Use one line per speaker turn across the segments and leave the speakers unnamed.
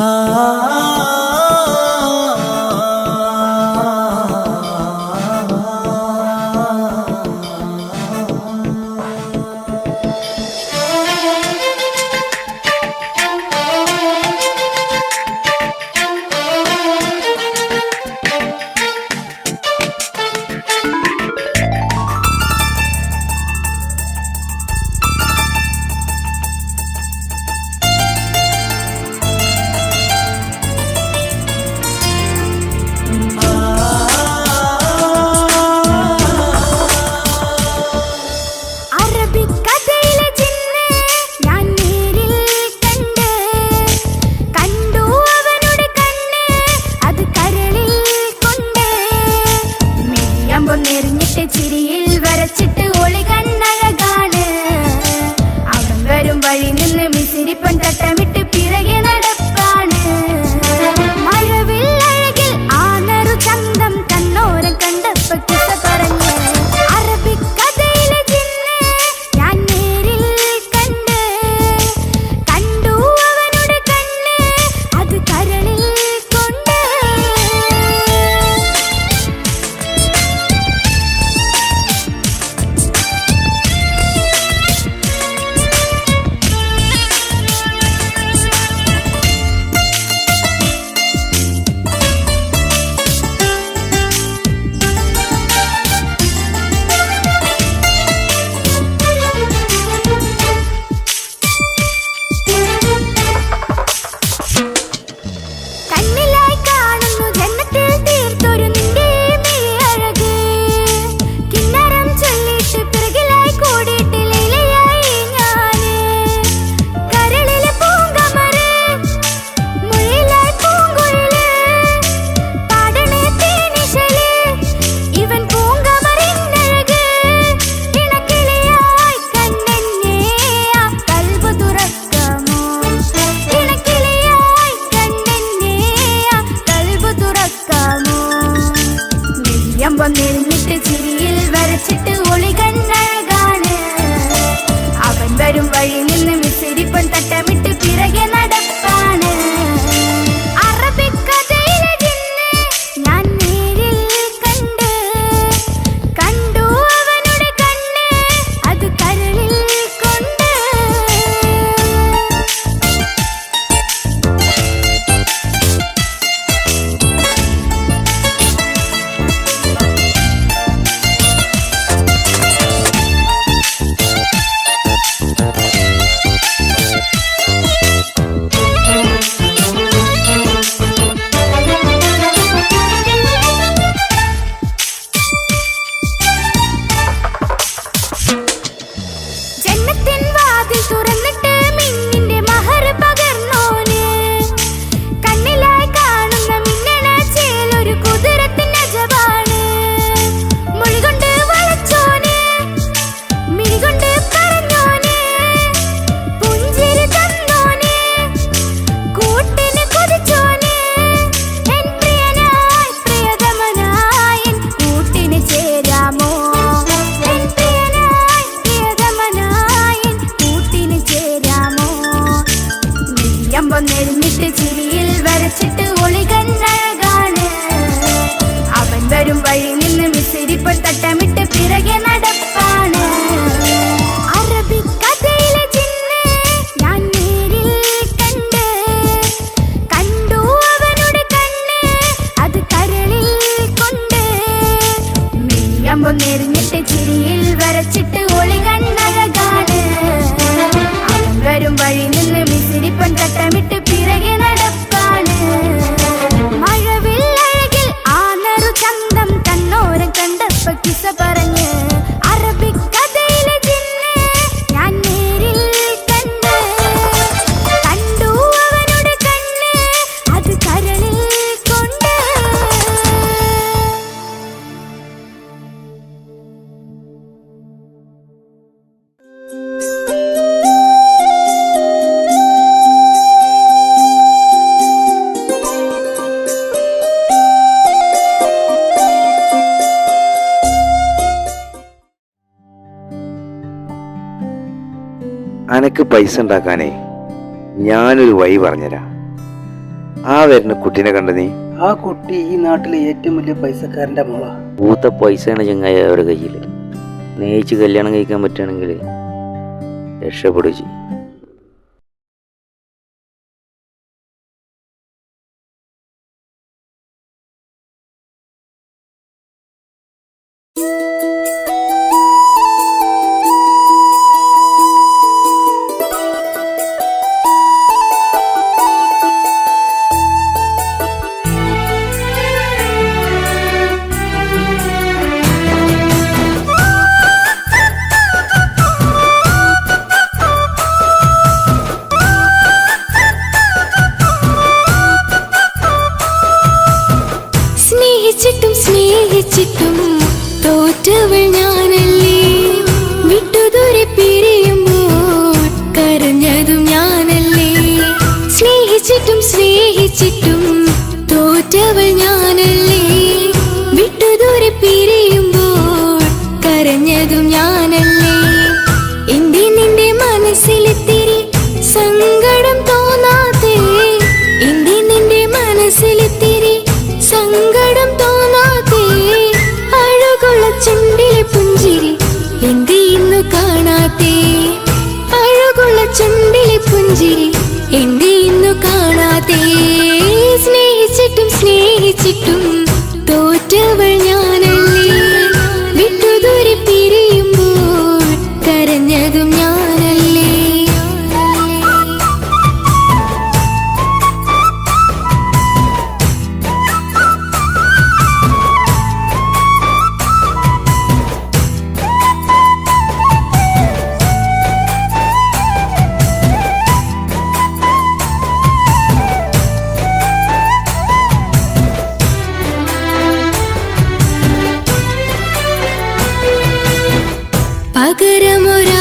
Ah. ചിരിയിൽ വരച്ചിട്ട് ചിരിയിൽ വരച്ചിട്ട്
അനക്ക് പൈസ ഉണ്ടാക്കാനേ ഞാനൊരു വഴി പറഞ്ഞുതരാം. ആ വരുന്ന കുട്ടിനെ കണ്ട നീ?
ആ കുട്ടി ഈ നാട്ടിലെ ഏറ്റവും വലിയ പൈസക്കാരന്റെ മോളാ.
പൂത്ത പൈസയാണ് ചങ്ങായി അവരുടെ കയ്യിൽ നെയ്ച്ച് കല്യാണം കഴിക്കാൻ പറ്റുകയാണെങ്കിൽ രക്ഷപ്പെടുക
സ്നേഹിച്ചിട്ടും സ്നേഹിച്ചിട്ടും തോറ്റവൾ ഞാനല്ലേ? വിട്ടുദൂരെ പിരിയുമ്പോൾ കരഞ്ഞതും ഞാനല്ലേ? സ്നേഹിച്ചിട്ടും സ്നേഹിച്ചിട്ടും തോറ്റവൾ ഞാനല്ലേ? പകരമൊരാളതില്ല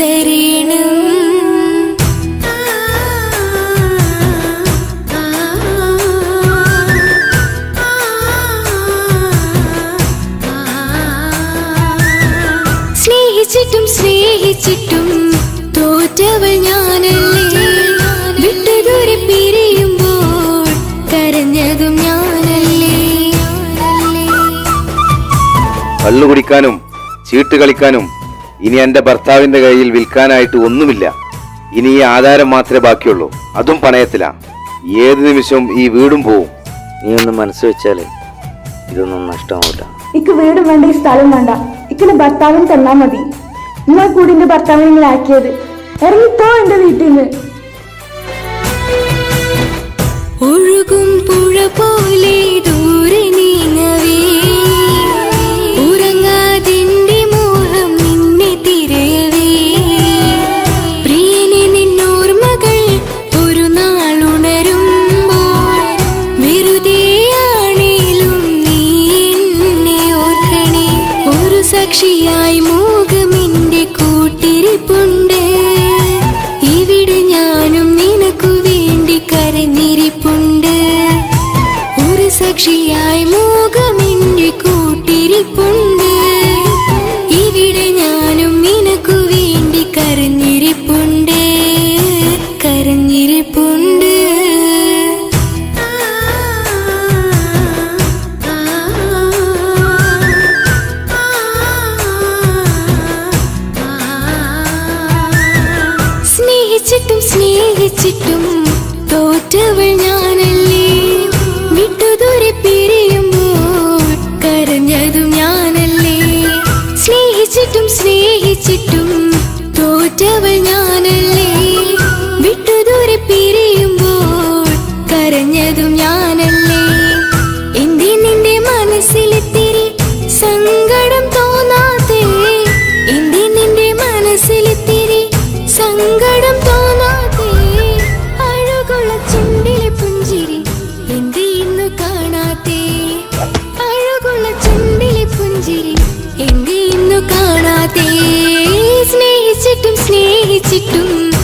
നോവതറിയണം സ്നേഹിച്ചിട്ടും സ്നേഹിച്ചിട്ടും തോറ്റവൾ ഞാനല്ലേ? വിട്ടുദൂരെ പിരിയുമ്പോൾ കരഞ്ഞതും ഞാനല്ലേ?
കള്ളു കുടിക്കാനും ചീട്ട് കളിക്കാനും ഇനി എന്റെ ഭർത്താവിന്റെ കയ്യിൽ വിൽക്കാനായിട്ട് ഒന്നുമില്ല. ഇനി ഈ ആധാരം മാത്രമേ ബാക്കിയുള്ളൂ. അതും പണയത്തിലാ. ഏത് നിമിഷവും ഈ വീടും പോവും. നീ ഒന്ന് മനസ്സ് വെച്ചാലേ ഇതൊന്നും നഷ്ടമാവില്ല
ഇക്ക് വീടും വേണ്ട ഈ സ്ഥലം വേണ്ട. ഇക്കിന് ഭർത്താവിന് തന്നാ മതി. നിങ്ങൾ കൂടി എന്റെ ഭർത്താവിനെ ആക്കിയത് ഇറങ്ങിപ്പോ എന്റെ വീട്ടിൽ നിന്ന്
സ്നേഹിച്ചിട്ടും തോറ്റവൾ സ്നേഹിച്ചിട്ടും